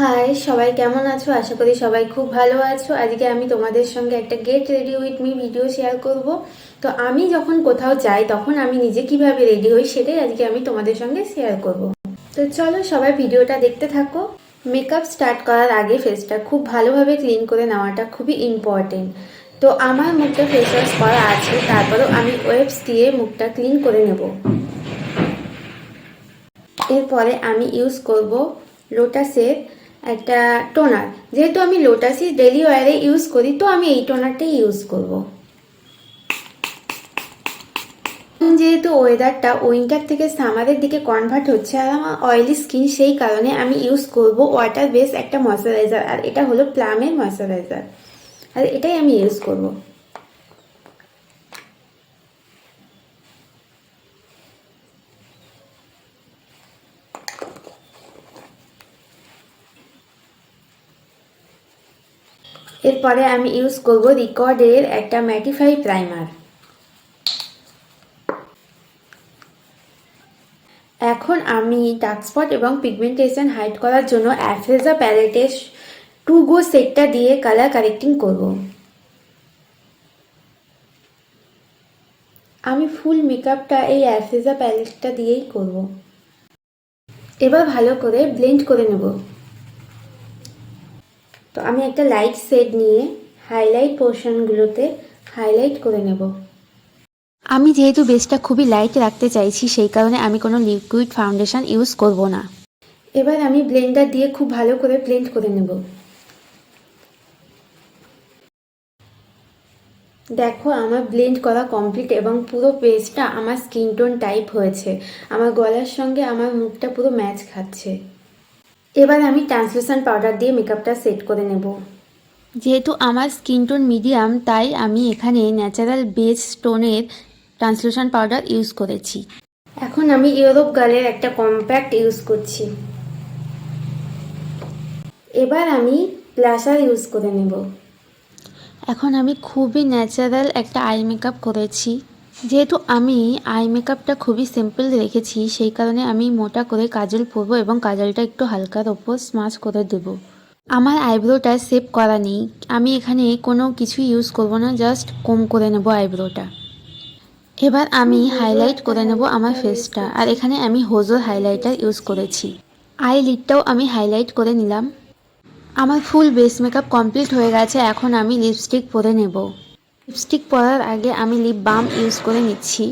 High সবাই কেমন আছো? আশা করি সবাই খুব ভালো আছো। আজকে আমি তোমাদের সঙ্গে একটা get ready with me video share করব। তো আমি যখন কোথাও যাই, তখন আমি নিজে কীভাবে রেডি হই সেটাই আজকে আমি তোমাদের সঙ্গে শেয়ার করব। তো চলো সবাই ভিডিওটা দেখতে থাকো। মেকআপ স্টার্ট করার আগে ফেসটা খুব ভালোভাবে ক্লিন করে নেওয়াটা খুবই ইম্পর্টেন্ট তো আমার মুখটা ফেস ওয়াশ করা আছে, তারপরেও আমি ওয়েবস দিয়ে মুখটা ক্লিন করে নেব। এরপরে আমি ইউজ করব লোটাসের একটা টোনার যেহেতু আমি লোটাসি ডেলি ওয়ারে ইউজ করি, তো আমি এই টোনারটাই ইউজ করব। যেহেতু ওয়েদারটা উইন্টার থেকে সামারের দিকে কনভার্ট হচ্ছে আর আমার অয়েলি স্কিন সেই কারণে আমি ইউজ করব ওয়াটার বেস একটা ময়শ্চারাইজার আর এটা হলো প্লামের ময়শ্চারাইজার আর এটাই আমি ইউজ করব। এরপরে আমি ইউজ করব রিকর্ডের একটা ম্যাটিফাই প্রাইমার এখন আমি ডার্ক স্পট এবং পিগমেন্টেশন হাইড করার জন্য অ্যাফ্রেজা প্যালেটের টু গো সেটটা দিয়ে কালার কারেক্টিং করব। আমি ফুল মেকআপটা এই অ্যাফ্রেজা প্যালেটটা দিয়েই করব। এবার ভালো করে ব্লেন্ড করে নেব। তো আমি একটা লাইট শেড নিয়ে হাইলাইট পোর্শনগুলোতে হাইলাইট করে নেব। আমি যেহেতু বেসটা খুবই লাইট রাখতে চাইছি সেই কারণে আমি কোনো লিকুইড ফাউন্ডেশন ইউজ করব না। এবার আমি ব্লেন্ডার দিয়ে খুব ভালো করে ব্লেন্ড করে নেব। দেখো আমার ব্লেন্ড করা কমপ্লিট এবং পুরো পেজটা আমার স্কিন টোন টাইপ হয়েছে। আমার গলার সঙ্গে আমার মুখটা পুরো ম্যাচ খাচ্ছে। এবার আমি ট্রান্সলেশন পাউডার দিয়ে মেকআপটা সেট করে নেব। যেহেতু আমার স্কিন টোন মিডিয়াম তাই আমি এখানে ন্যাচারাল বেস টোনের ট্রান্সলুশন পাউডার ইউজ করেছি। এখন আমি ইউরোপ গালের একটা কম্প্যাক্ট ইউজ করছি। এবার আমি ব্লাশার ইউজ করে নেব। এখন আমি খুবই ন্যাচারাল একটা আই মেকআপ করেছি। যেহেতু আমি আই মেকআপটা খুবই সিম্পল রেখেছি, সেই কারণে আমি মোটা করে কাজল পরবো এবং কাজলটা একটু হালকার ওপর স্মাচ করে দেবো। আমার আইব্রোটা সেভ করা নেই, আমি এখানে কোনো কিছু ইউজ করব না, জাস্ট কম করে নেব আইব্রোটা। এবার আমি হাইলাইট করে নেব আমার ফেসটা, আর এখানে আমি হোজোর হাইলাইটার ইউজ করেছি। আই লিডটাও আমি হাইলাইট করে নিলাম। আমার ফুল বেস মেকআপ কমপ্লিট হয়ে গেছে, এখন আমি লিপস্টিক পরে নেব। লিপস্টিক পরার আগে আমি লিপ বাম ইউজ করে নিচ্ছি।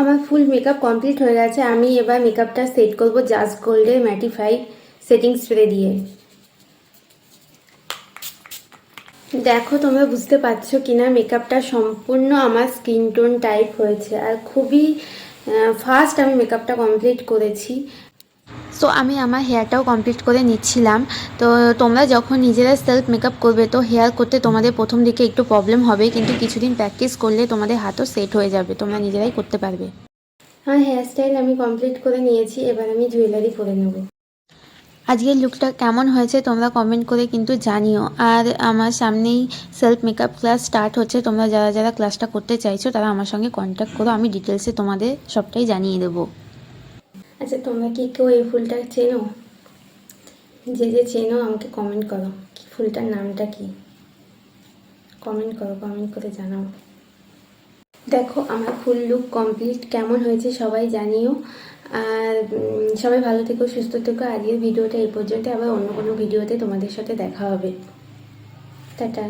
আমার ফুল মেকআপ কমপ্লিট হয়ে গেছে। আমি এবার মেকআপটা সেট করব জাস্ট গোল্ডের ম্যাটিফাই সেটিং স্প্রে দিয়ে। দেখো, তোমরা বুঝতে পারছ কিনা মেকআপটা সম্পূর্ণ আমার স্কিন টোন টাইপ হয়েছে। আর খুবই ফাস্ট আমি মেকআপটা কমপ্লিট করেছি। সো আমি আমার হেয়ারটাও কমপ্লিট করে নিচ্ছিলাম। তো তোমরা যখন নিজেরা সেলফ মেকআপ করবে তো হেয়ার করতে তোমাদের প্রথম দিকে একটু প্রবলেম হবে কিন্তু কিছুদিন প্র্যাকটিস করলে তোমাদের হাতও সেট হয়ে যাবে তোমরা নিজেরাই করতে পারবে। আমার হেয়ার স্টাইল আমি কমপ্লিট করে নিয়েছি এবার আমি জুয়েলারি করে নেব। আজকের লুকটা কেমন হয়েছে তোমরা কমেন্ট করে কিন্তু জানিও। আর আমার সামনেই সেলফ মেকআপ ক্লাস স্টার্ট হচ্ছে তোমরা যারা যারা ক্লাসটা করতে চাইছো তারা আমার সঙ্গে কন্ট্যাক্ট করো আমি ডিটেলসে তোমাদের সবটাই জানিয়ে দেবো। আচ্ছা তোমরা কি কেউ এই ফুলটা চেনো? যে যে চেনো, আমাকে কমেন্ট করো। কি ফুলটার নামটা কি? কমেন্ট করো কমেন্ট করে জানাও। দেখো, আমার ফুল লুক কমপ্লিট কেমন হয়েছে সবাই জানিও। আর সবাই ভালো থেকো, সুস্থ থেকো। আজকের ভিডিওটা এই পর্যন্ত আবার অন্য কোনো ভিডিওতে তোমাদের সাথে দেখা হবে। টাটা।